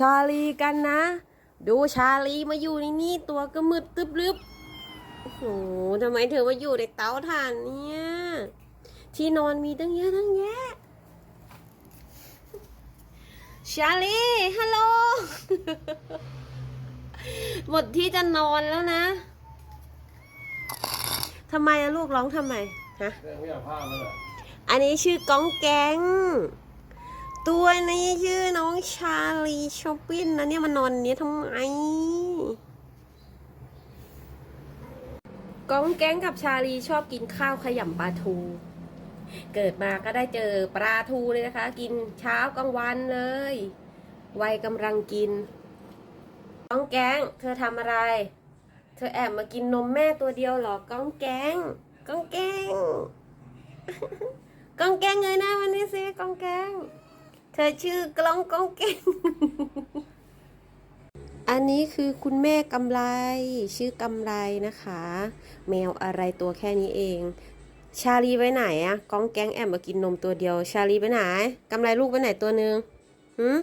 ชาลีกันนะ ดูชาลีมาอยู่ในนี่ตัวก็มืดตึบลึบโอ้โหทำไมเธอมาอยู่ในเตาถ่านเนี่ยที่นอนมีตั้งเยอะตั้งแยะชาลีฮัลโหลหมดที่จะนอนแล้วนะทำไมอะลูกร้องทำไมฮะเรื่องไม่อยากพลาดแล้วเหรออันนี้ชื่อกองแกง ตัวนี้ชื่อน้อง ชาลีช้อปปิ้นนะเนี่ยมันนอนเนี้ยทำไม ก้องแกงกับชาลีชอบกินข้าวขยำปลาทู เกิดมาก็ได้เจอปลาทูเลยนะคะ กินเช้ากลางวันเลย วัยกำลังกิน ก้องแกงเธอทำอะไร เธอแอบมากินนมแม่ตัวเดียวหรอ ก้องแกงก้องแกงก้องแกงเงยหน้ามานี่สิก้องแกง เธอชื่อกล้องก้องแกงอันนี้คือคุณแม่กำไร ชื่อกำไรนะคะ แมวอะไรตัวแค่นี้เอง ชาลีไปไหนอะก้องแกงแอบมากินนมตัวเดียว ชาลีไปไหนกำไรลูกไปไหนตัวหนึ่งหืม